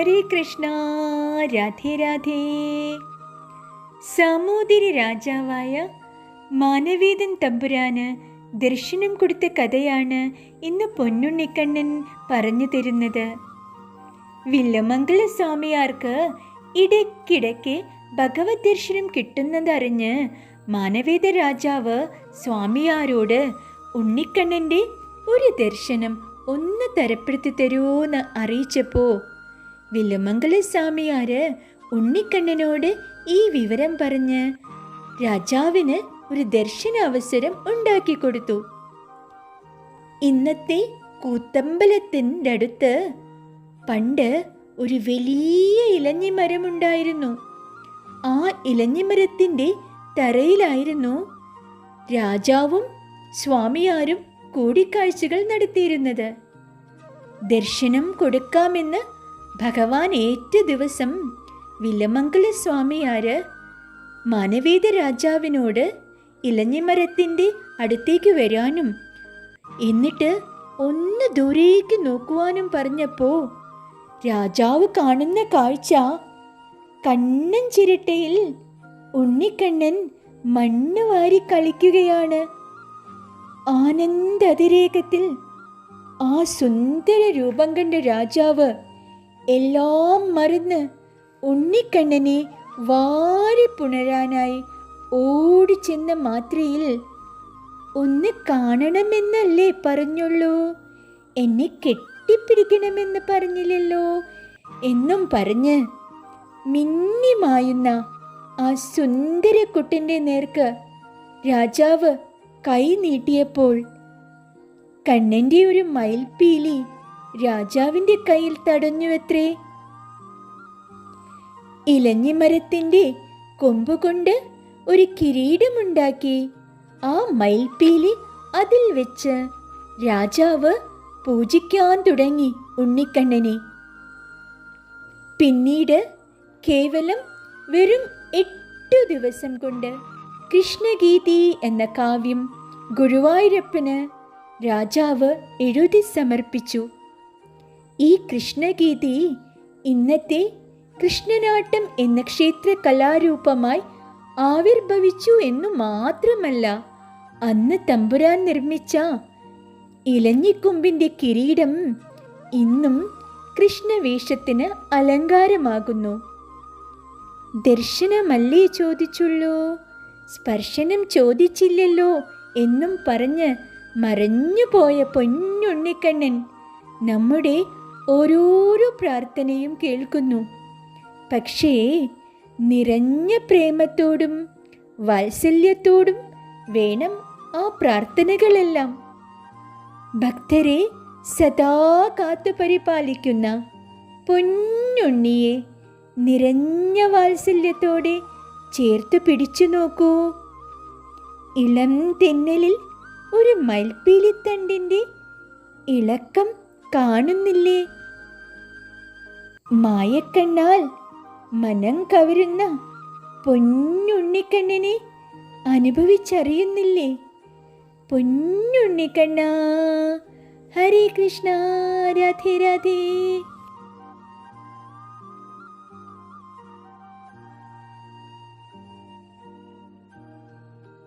ഹരേ കൃഷ്ണ രാധേ രാധേ. സാമൂതിരി രാജാവായ മാനവേദൻ തമ്പുരാന് ദർശനം കൊടുത്ത കഥയാണ് ഇന്ന് പൊന്നുണ്ണിക്കണ്ണൻ പറഞ്ഞു തരുന്നത്. വില്ലമംഗല സ്വാമിയാർക്ക് ഇടയ്ക്കിടയ്ക്ക് ഭഗവത് ദർശനം കിട്ടുന്നതറിഞ്ഞ് മാനവേദ രാജാവ് സ്വാമിയാരോട് ഉണ്ണിക്കണ്ണന്റെ ഒരു ദർശനം ഒന്ന് തരപ്പെടുത്തി തരുമോ എന്ന് വില്ലമംഗല സ്വാമിയാര് ഉണ്ണിക്കണ്ണനോട് ഈ വിവരം പറഞ്ഞ് രാജാവിന് ഒരു ദർശന അവസരം ഉണ്ടാക്കി കൊടുത്തു. ഇന്നത്തെ കൂത്തമ്പലത്തിന്റെ അടുത്ത് പണ്ട് ഒരു വലിയ ഇലഞ്ഞിമരമുണ്ടായിരുന്നു. ആ ഇലഞ്ഞിമരത്തിന്റെ തറയിലായിരുന്നു രാജാവും സ്വാമിയാരും കൂടിക്കാഴ്ചകൾ നടത്തിയിരുന്നത്. ദർശനം കൊടുക്കാമെന്ന് ഭഗവാൻ ഏറ്റ ദിവസം വില്ലമംഗല സ്വാമിയാര് മാനവേദ രാജാവിനോട് ഇലഞ്ഞിമരത്തിന്റെ അടുത്തേക്ക് വരാനും എന്നിട്ട് ഒന്ന് ദൂരേക്ക് നോക്കുവാനും പറഞ്ഞപ്പോ രാജാവ് കാണുന്ന കാഴ്ച കണ്ണൻ ചിരട്ടയിൽ ഉണ്ണിക്കണ്ണൻ മണ്ണ് വാരി കളിക്കുകയാണ്. ആനന്ദതിരേകത്തിൽ ആ സുന്ദര രൂപം കണ്ട രാജാവ് എല്ലാം മറന്ന് ഉണ്ണിക്കണ്ണനെ വാരി പുണരാനായി ഓടിച്ചെന്ന മാത്രയിൽ ഒന്ന് കാണണമെന്നല്ലേ പറഞ്ഞുള്ളൂ? എന്നെ കെട്ടിപ്പിടിക്കണമെന്ന് പറഞ്ഞില്ലല്ലോ? എന്നും പറഞ്ഞ് മിന്നിമായുന്ന ആ സുന്ദര കുട്ടന്റെ നേർക്ക് രാജാവ് കൈ നീട്ടിയപ്പോൾ കണ്ണന്റെ ഒരു മയിൽപ്പീലി രാജാവിന്റെ കയ്യിൽ തടഞ്ഞുവത്രേ? ഇലഞ്ഞിമരത്തിന്റെ കൊമ്പുകൊണ്ട് ഒരു കിരീടമുണ്ടാക്കി ആ മയിൽപ്പീലി അതിൽ വെച്ച് രാജാവ് പൂജിക്കാൻ തുടങ്ങി ഉണ്ണിക്കണ്ണനെ. പിന്നീട് കേവലം വെറും എട്ടു ദിവസം കൊണ്ട് കൃഷ്ണഗീതി എന്ന കാവ്യം ഗുരുവായൂരപ്പന് രാജാവ് എഴുതി സമർപ്പിച്ചു. ഈ കൃഷ്ണഗീതി ഇന്നത്തെ കൃഷ്ണനാട്ടം എന്ന ക്ഷേത്ര കലാരൂപമായി ആവിർഭവിച്ചു എന്നു മാത്രമല്ല അന്ന് തമ്പുരാൻ നിർമ്മിച്ച ഇലഞ്ഞിക്കൊമ്പിന്റെ കിരീടം ഇന്നും കൃഷ്ണവേഷത്തിന് അലങ്കാരമാകുന്നു. ദർശനമല്ലേ ചോദിച്ചുള്ളൂ? സ്പർശനം ചോദിച്ചില്ലല്ലോ എന്നും പറഞ്ഞ് മറഞ്ഞുപോയ പൊന്നുണ്ണിക്കണ്ണൻ നമ്മുടെ ഓരോരോ പ്രാർത്ഥനയും കേൾക്കുന്നു. പക്ഷേ നിറഞ്ഞ പ്രേമത്തോടും വാത്സല്യത്തോടും വേണം ആ പ്രാർത്ഥനകളെല്ലാം. ഭക്തരെ സദാ കാത്തു പരിപാലിക്കുന്ന പൊന്നുണ്ണിയെ നിറഞ്ഞ വാത്സല്യത്തോടെ ചേർത്ത് പിടിച്ചു നോക്കൂ. ഇളം തെന്നലിൽ ഒരു മൽപ്പീലിത്തണ്ടിന്റെ ഇളക്കം കാണുന്നില്ലേ? മായക്കണ്ണാൽ മനം കവരുന്ന പൊന്നുണ്ണിക്കണ്ണനെ അനുഭവിച്ചറിയുന്നില്ലേ? പൊന്നുണ്ണിക്കണ്ണ ഹരേ കൃഷ്ണ രാധേ രാധേ.